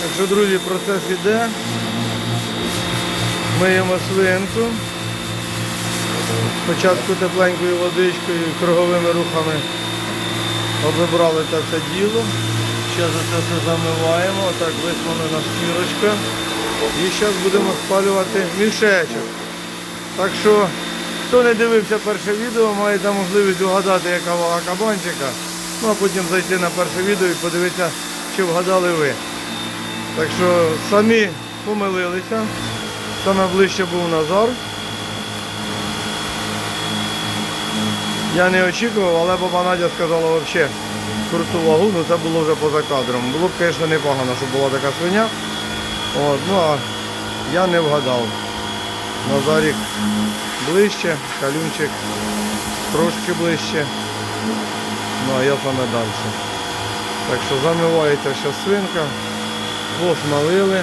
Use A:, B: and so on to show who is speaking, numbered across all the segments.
A: Так що, друзі, процес іде. Миємо свинку. Спочатку тепленькою водичкою, круговими рухами обібрали це все діло. Зараз це все замиваємо, отак висмалена шкірочка. І зараз будемо спалювати мішечок. Так що, хто не дивився перше відео, маєте можливість угадати, яка вага кабанчика. Ну а потім зайти на перше відео і подивитися, чи вгадали ви. Так що самі помилилися. Саме ближче був Назар. Я не очікував, але баба Надя сказала взагалі круту вагу, ну це було вже поза кадром. Було б, звісно, непогано, щоб була така свиня. От, ну а я не вгадав. Назарік ближче, калюнчик трошки ближче. Ну а я саме далі. Так що замивається ще свинка. Посмалили.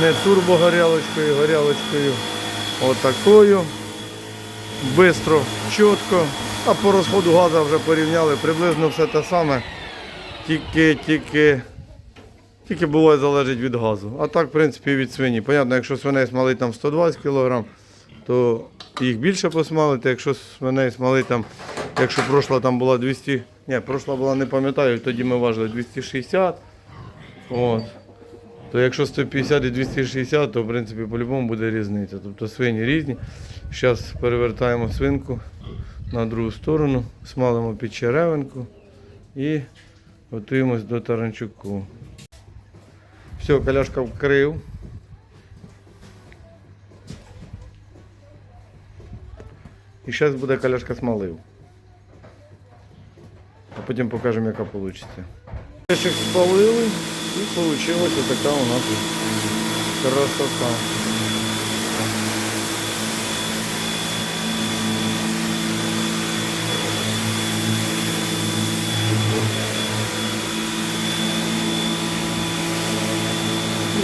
A: Не турбогорялочкою, горялочкою отакою. Бистро, чітко. А по розходу газу вже порівняли, приблизно все те саме. Тільки, тільки, тільки буває залежить від газу. А так, в принципі, від свині. Понятно, якщо свиней смалить там 120 кг, то їх більше посмалити. Якщо свиней смалить там, якщо пройшла там була 200, ні, пройшла була, не пам'ятаю, тоді ми важили 260. От. То якщо 150 і 260, то в принципі по-любому буде різниця. Тобто свині різні. Зараз перевертаємо свинку на другу сторону, смалимо під черевинку і готуємось до таранчуку. Все, коляшка вкрив. І зараз буде коляшка смалив. А потім покажемо, яка вийде. Пешек спалили і вийшла така у нас красота.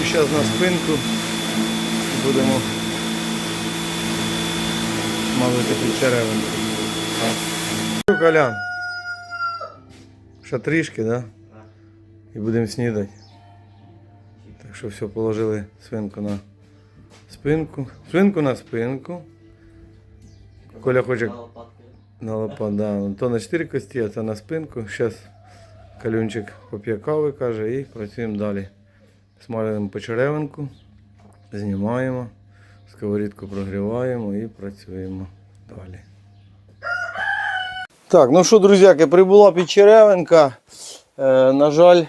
A: І зараз на спинку будемо смалити під черевинку. Колян. Ще трішки, так? Да? І будемо снідати. Так що все, положили свинку на спинку. Свинку на спинку. Коля хоче на лопат, да. То на 4 кості, а це на спинку. Зараз калюнчик поп'є кави, каже, і працюємо далі. Смалюємо почеревинку, знімаємо, сковорідку прогріваємо і працюємо далі. Так, ну що, друзяки, прибула підчеревинка. Е, на жаль,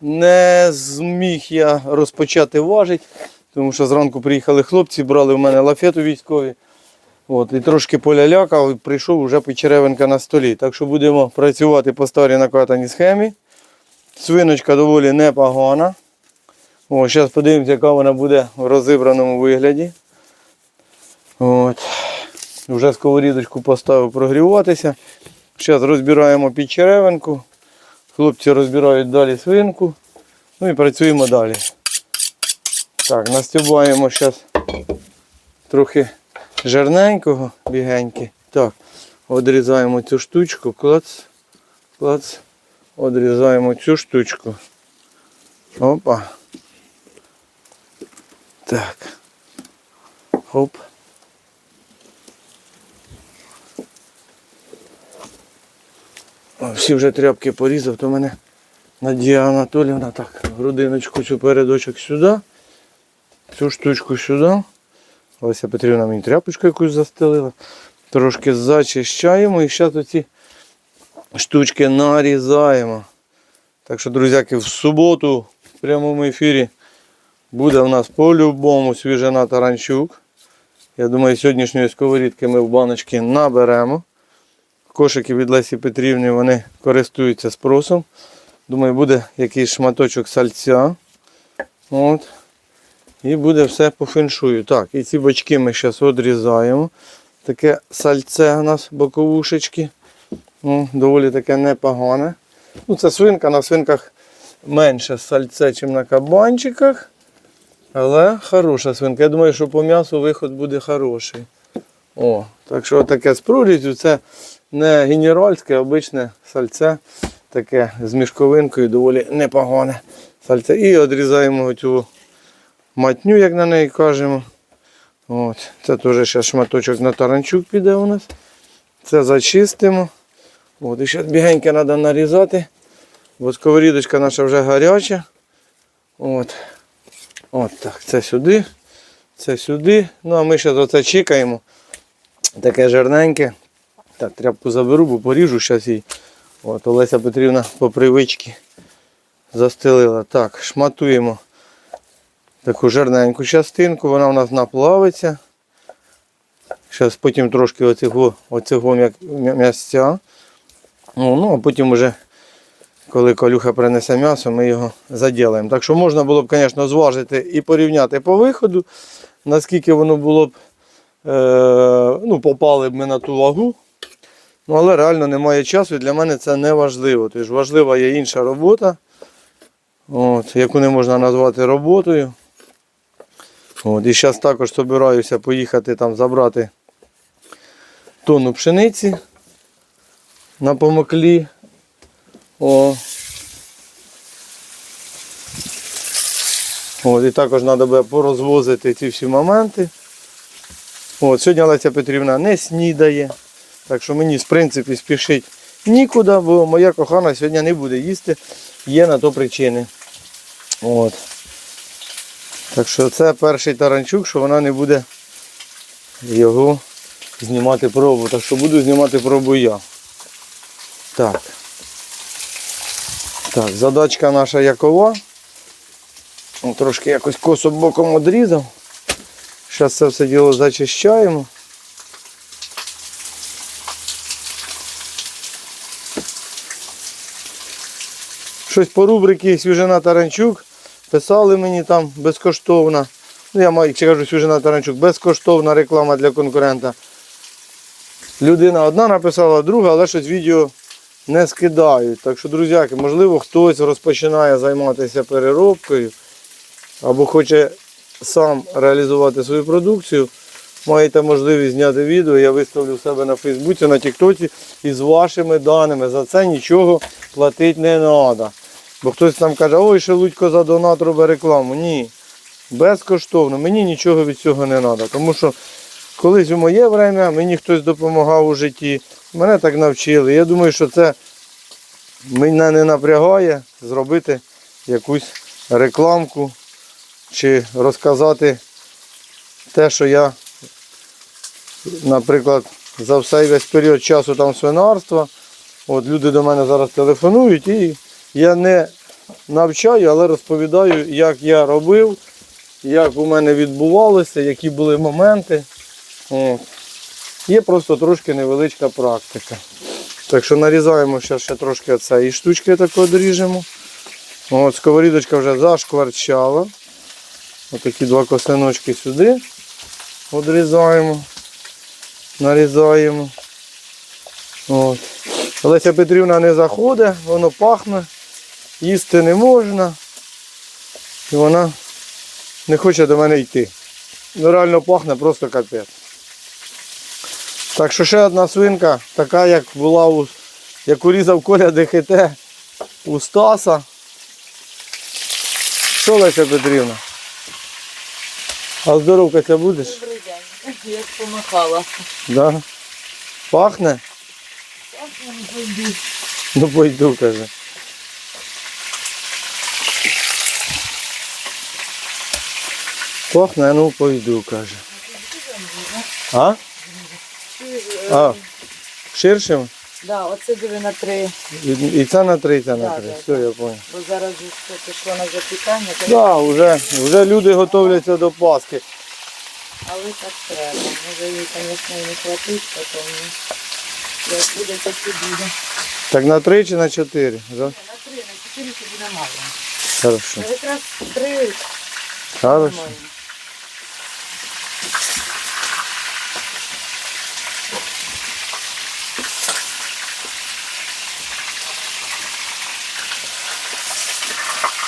A: не зміг я розпочати важити, тому що зранку приїхали хлопці, брали в мене лафету військові. От, і трошки полялякав, і прийшов вже печеревинка на столі. Так що будемо працювати по старій накатаній схемі. Свиночка доволі непогана. О, Зараз подивимося, яка вона буде в розібраному вигляді. От. Вже сковорідочку поставив прогріватися. Зараз розбираємо підчеревинку. Хлопці розбирають далі свинку. Ну і працюємо далі. Так, настюбаємо зараз трохи жирненького, бігеньки. Так, одрізаємо цю штучку, клац, клац, одрізаємо цю штучку. Опа. Так. Хоп. Всі вже тряпки порізав, то мене Надія Анатоліївна так, грудиночку цю передочок сюди, цю штучку сюди. Олеся Петрівна мені тряпочку якусь застелила. Трошки зачищаємо і зараз оці штучки нарізаємо. Так що, друзяки, в суботу в прямому ефірі буде у нас по-любому свіжина таранчук. Я думаю, сьогоднішньої сковорідки ми в баночки наберемо. Кошики від Лесі Петрівни вони користуються спросом. Думаю, буде якийсь шматочок сальця. От. І буде все по феншую. Так, і ці бочки ми зараз відрізаємо. Таке сальце у нас боковушечки. Ну, доволі таке непогане. Ну, це свинка, на свинках менше сальце, ніж на кабанчиках. Але хороша свинка. Я думаю, що по м'ясу виход буде хороший. О, так що таке з прорізю, це не генеральське, а обичне сальце. Таке з мішковинкою доволі непогане. сальце. І відрізаємо цю матню, як на неї кажемо. От. Це теж ще шматочок на таранчук піде у нас. Це зачистимо. От, і ще бігенько треба нарізати. Бо сковорідочка наша вже гаряча. От. От так, це сюди, це сюди. Ну а ми ще чекаємо. Таке жирненьке. Так, тряпку заберу, бо поріжу зараз її. От Олеся Петрівна по привичці застелила. Так, шматуємо таку жирненьку частинку, вона у нас наплавиться. Зараз потім трошки оцього, оцього м'я- м'я- м'ясця. Ну, ну, а потім вже, коли колюха принесе м'ясо, ми його заділаємо. Так що можна було б, звісно, зважити і порівняти по виходу, наскільки воно було б, е, ну, попали б ми на ту вагу. Ну, але реально немає часу, і для мене це не важливо. Тож важлива є інша робота, от, яку не можна назвати роботою. От, і зараз також збираюся поїхати там забрати тонну пшениці на помоклі. О. От, і також треба буде порозвозити ці всі моменти. От, сьогодні Леся Петрівна не снідає. Так що мені, в принципі, спішить нікуди, бо моя кохана сьогодні не буде їсти. Є на то причини. От. Так що це перший таранчук, що вона не буде його знімати пробу. Так що буду знімати пробу я. Так. Так, задачка наша якова. Трошки якось косо боком одрізав. Зараз це все діло зачищаємо. Щось по рубрики Свіжина Таранчук. Писали мені там безкоштовна. Ну, я маю, чи кажу, Свіжина Таранчук, безкоштовна реклама для конкурента. Людина одна написала, друга, але щось відео не скидають. Так що, друзяки, можливо, хтось розпочинає займатися переробкою або хоче сам реалізувати свою продукцію. Маєте можливість зняти відео, я виставлю в себе на Фейсбуці, на Тіктоці із вашими даними. За це нічого платити не треба. Бо хтось там каже, ой, Шелудько за донат робить рекламу. Ні. Безкоштовно, мені нічого від цього не треба. Тому що колись у моє время мені хтось допомагав у житті. Мене так навчили. Я думаю, що це мене не напрягає зробити якусь рекламку чи розказати те, що я, наприклад, за все весь період часу там свинарства. От люди до мене зараз телефонують і я не навчаю, але розповідаю, як я робив, як у мене відбувалося, які були моменти. От. Є просто трошки невеличка практика. Так що нарізаємо ще, ще трошки цієї штучки такої доріжемо. От, сковорідочка вже зашкварчала. Отакі два косиночки сюди відрізаємо, нарізаємо. От. Олеся Петрівна не заходить, воно пахне, їсти не можна. І вона не хоче до мене йти. Ну реально пахне просто капець. Так що ще одна свинка, така як була у, як урізав Коля ДХТ у Стаса. Що Леся Петрівна? А здоровкатися будеш?
B: Як помахала.
A: Да. Пахне?
B: Так, я не пойду.
A: Ну пойду, каже. Пахне, ну пойду, каже. А? А, ширшим?
B: Да, оце диви на три,
A: І, і це на три, і це на
B: Да,
A: три.
B: да,
A: Все, я зрозумів.
B: бо зараз же все пішло на запікання,
A: так, да, вже, вже люди готовляться до Пасхи.
B: Але так треба. Може їй, звісно, і не хватить, потім як буде, так і буде.
A: Так на три чи на чотири? Да?
B: На три, на чотири це буде мало.
A: Хорошо.
B: Ну, якраз три
A: Хорошо.
B: нормально.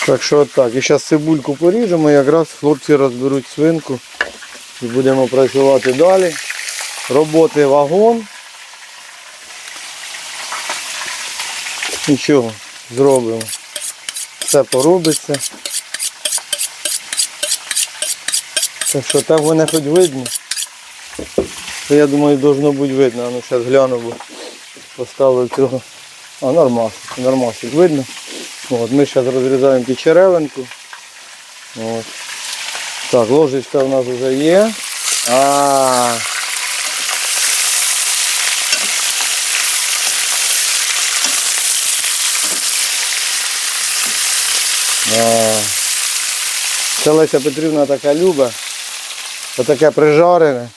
A: Так що отак. І зараз цибульку поріжемо, якраз хлопці розберуть свинку і будемо працювати далі. Роботи вагон. Нічого, зробимо. все поробиться. Так що так воно хоч видно. То я думаю, должно бути видно. А ну зараз гляну, бо поставив цього. А, нормас, нормасик видно. От, ми зараз розрізаємо під черевинку. От. Так, ложечка у нас вже є. А. А. Це Леся Петрівна така люба. Отаке прижарене,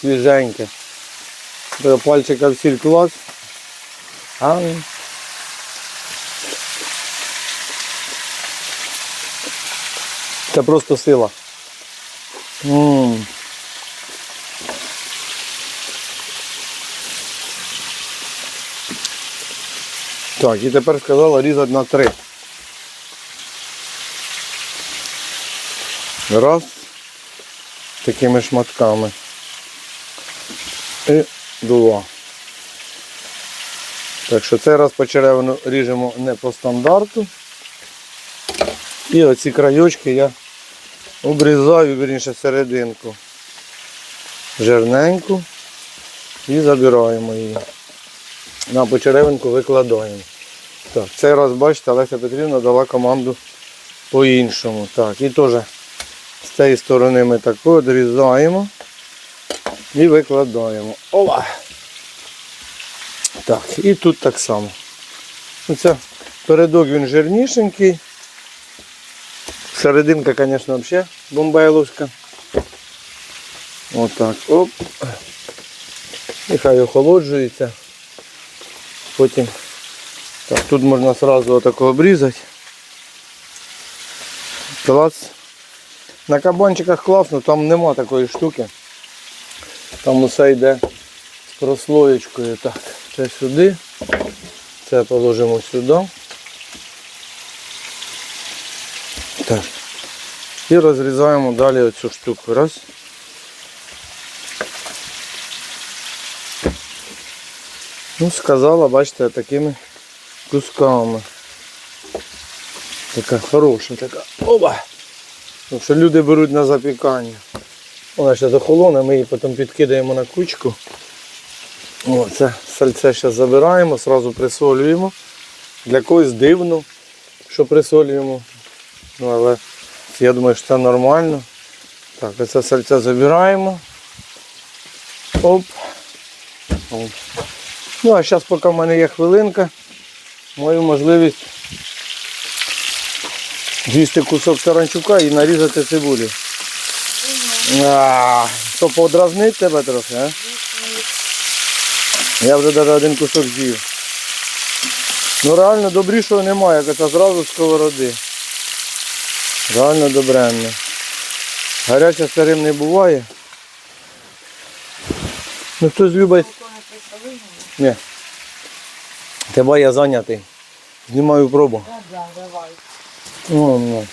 A: свіженьке. Пальчика в сіль клас. А. Це просто сила. М. Так, і тепер сказала різати на три. Раз. Такими шматками. І два. Так що цей раз по черевину ріжемо не по стандарту. І оці крайочки я обрізаю, вірніше, серединку. Жирненьку. І забираємо її. На почеревинку викладаємо. Так, цей раз, бачите, Олеся Петрівна дала команду по-іншому. Так, і теж з цієї сторони ми так відрізаємо і викладаємо. Ова! Так, і тут так само. Оце передок він жирнішенький. Серединка, звісно, взагалі бомбайловська. Отак. Оп. І хай охолоджується. Потім так, тут можна одразу отако обрізати. Клас. На кабанчиках класно, там нема такої штуки. Там усе йде з прослоєчкою. Так, це сюди. Це положимо сюди. Так. І розрізаємо далі оцю штуку. Раз. Ну, сказала, бачите, такими кусками. Така хороша, така. Оба! Тому що люди беруть на запікання. Вона ще захолоне, ми її потім підкидаємо на кучку. О, це сальце зараз забираємо, одразу присолюємо. Для когось дивно, що присолюємо. Ну, але я думаю, що це нормально. Так, оце сальце забираємо. Оп. Оп. Ну, а зараз, поки в мене є хвилинка, маю можливість з'їсти кусок таранчука і нарізати цибулю. А, То подразнить тебе трохи, а? Я вже навіть один кусок з'їв. Ну реально добрішого немає, як це зразу з сковороди. Реально добренно. Гаряче старим не буває. Ну хтось любить. Ні. Тебе я зайнятий. Знімаю пробу.
B: Да, да, давай.
A: Ну, ну.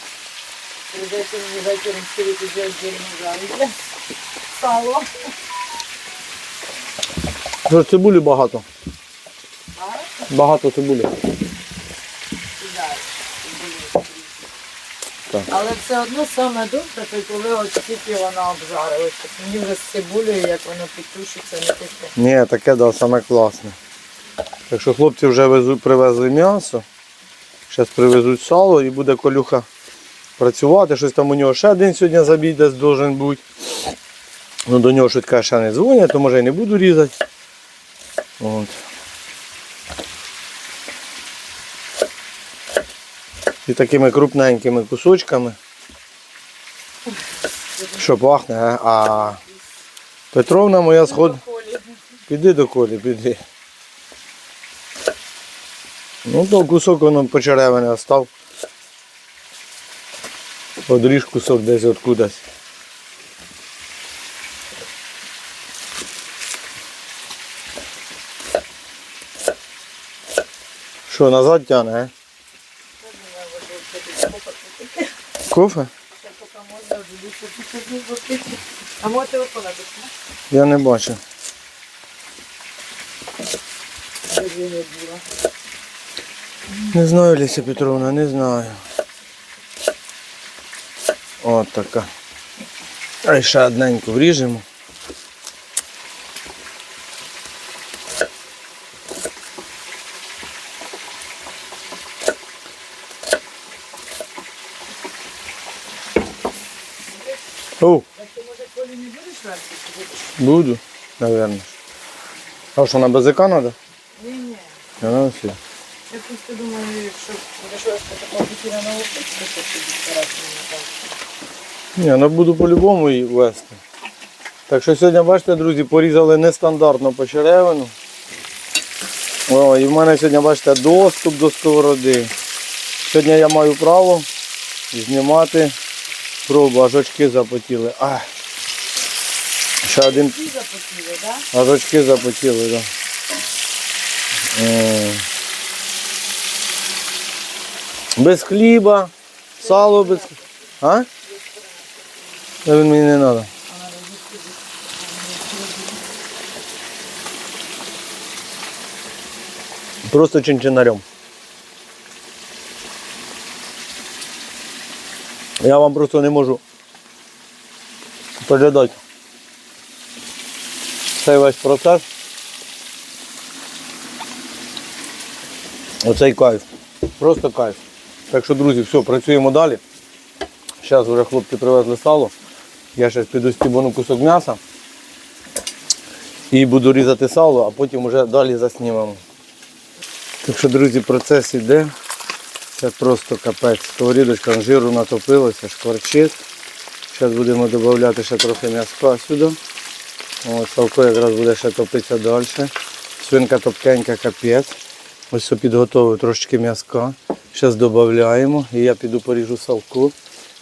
B: Отдельно. Сало.
A: Цибулі багато. Багато цибулі. Так.
B: Але все одно саме добре, то коли от тільки вона обжарилася. Мені вже з цибулею, як воно підтушиться, не таке.
A: Ні, таке да, саме класне. Так що хлопці вже везуть, привезли м'ясо. Зараз привезуть сало і буде колюха працювати. Щось там у нього ще один сьогодні забій десь должен бути. Ну до нього швидка ще не дзвонять, то може і не буду різати. От. І такими крупненькими кусочками. Що пахне, а? а Петровна моя сход. Піди до колі, піди. Ну то кусок воно почеревене остав. Одріж кусок десь откудись. Що, назад тягне, а? Кофе?
B: А можете виконати?
A: Я не бачу. Не знаю, Ліся Петровна, не знаю. От така. А ще одненьку вріжемо. О,
B: Так ти може Колі не будеш варити?
A: Буду, наверное. А що, на БЗК надо?
B: Ні, ні.
A: А, все.
B: Я просто думаю, що якщо я такого хотіла на опит, то старатися не так.
A: Ні, ну буду по-любому її вести. Так що сьогодні, бачите, друзі, порізали нестандартно по черевину. О, і в мене сьогодні, бачите, доступ до сковороди. Сьогодні я маю право знімати пробу, аж очки запотіли. А. Ще один
B: Ті запотіли, так?
A: Аж запотіли, так. Да. Без хліба, сало без хліба. А? Та він мені не треба. Просто чинчинарем. Я вам просто не можу передати цей весь процес. Оцей кайф. Просто кайф. Так що, друзі, все, працюємо далі. Зараз вже хлопці привезли сало. Я зараз піду стібану кусок м'яса. І буду різати сало, а потім вже далі заснімемо. Так що, друзі, процес іде. Це просто капець. Сковорідочка жиру натопилося, шкварчить. Зараз будемо додати ще трохи м'яска сюди. О, Салко якраз буде ще топитися далі. Свинка топкенька, капець. Ось все підготовив трошечки м'язка. Зараз додаємо і я піду поріжу салку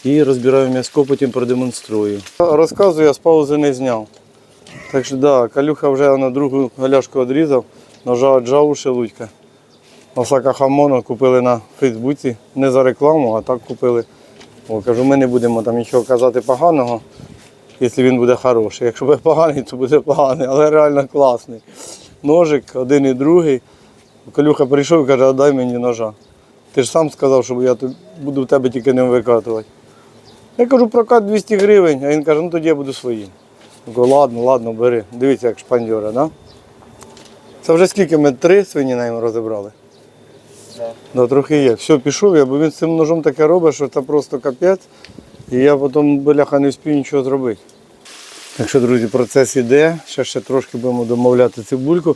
A: і розбираю м'язко, потім продемонструю. Розказую, я з паузи не зняв. Так що да, Калюха вже на другу галяшку відрізав, ножа отжав у шелудька. Осака хамона купили на Фейсбуці, не за рекламу, а так купили. О, кажу, ми не будемо там нічого казати поганого, якщо він буде хороший. Якщо буде поганий, то буде поганий, але реально класний. Ножик, один і другий. Калюха прийшов і каже, а дай мені ножа. Ти ж сам сказав, що я буду в тебе тільки ним викатувати. Я кажу, прокат 200 гривень, а він каже, ну тоді я буду своїм. Я кажу, ладно, ладно, бери. Дивіться, як шпандьора, да? Це вже скільки ми три свині на ньому розібрали?
B: Да.
A: Да, трохи є. Все, пішов я, бо він з цим ножом таке робить, що це просто капець. І я потім, бляха, не встиг нічого зробити. Так що, друзі, процес іде. Ще ще трошки будемо домовляти цибульку.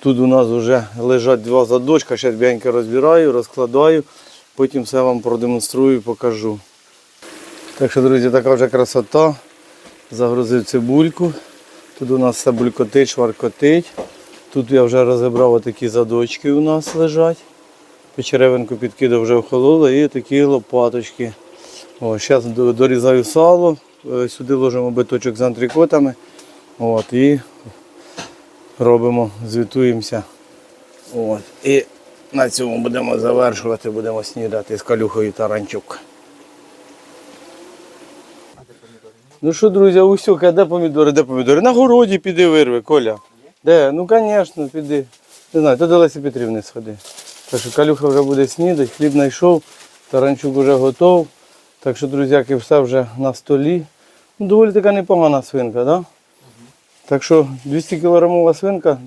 A: Тут у нас вже лежать два задочка, зараз б'яньки розбираю, розкладаю, потім все вам продемонструю і покажу. Так що, друзі, така вже красота. Загрузив цибульку. Тут у нас все булькотить, шваркотить. Тут я вже розібрав отакі задочки у нас лежать. Печеревинку підкидав вже охололо і такі лопаточки. Зараз дорізаю сало, е, сюди ложимо биточок з антрикотами. От, і робимо, звітуємося. От, і на цьому будемо завершувати, будемо снідати з калюхою таранчук. Ну що, друзі, усюка, де помідори, де помідори? На городі піди вирви, Коля. Де? Ну звісно, піди. Не знаю, то до Лесі Петрівни сходи. Так що Калюха вже буде снідати, хліб знайшов, таранчук вже готов. Так що, друзяки, все вже на столі. Ну, доволі така непогана свинка? Да? Так що 200 кілограмова свинка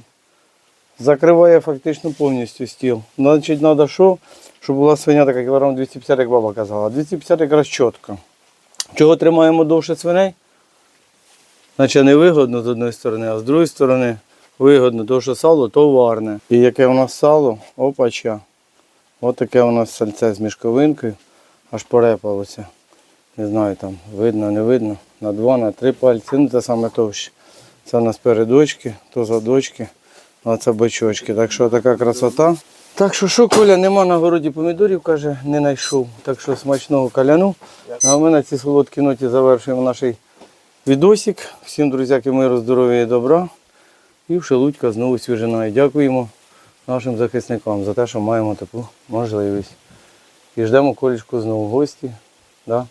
A: закриває фактично повністю стіл. Значить, треба що? Щоб була свиня така кілограм 250, як баба казала. 250 якраз чітко. Чого тримаємо довше свиней? Значить невигодно з одної сторони, а з другої сторони вигодно, тому що сало товарне. І яке у нас сало? Опача. Ось таке у нас сальце з мішковинкою, аж порепалося. Не знаю, там видно, не видно. На два, на три пальці, ну це саме товще. Це у нас передочки, то задочки, а це бочочки. Так що така красота. Так що що, Коля, нема на городі помідорів, каже, не знайшов. Так що смачного каляну. А ми на цій солодкій ноті завершуємо наш відосик. Всім, друзяки, миру, здоров'я і добра. І в Шелудька знову свіжина. І дякуємо нашим захисникам за те, що маємо таку можливість. І ждемо колішку знову в гості. Да?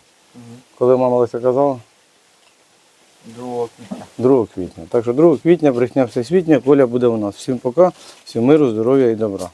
A: Коли мама Леся казала?
B: 2 квітня.
A: 2 квітня. Так що 2 квітня, брехня всесвітня, Коля буде у нас. Всім пока, всім миру, здоров'я і добра.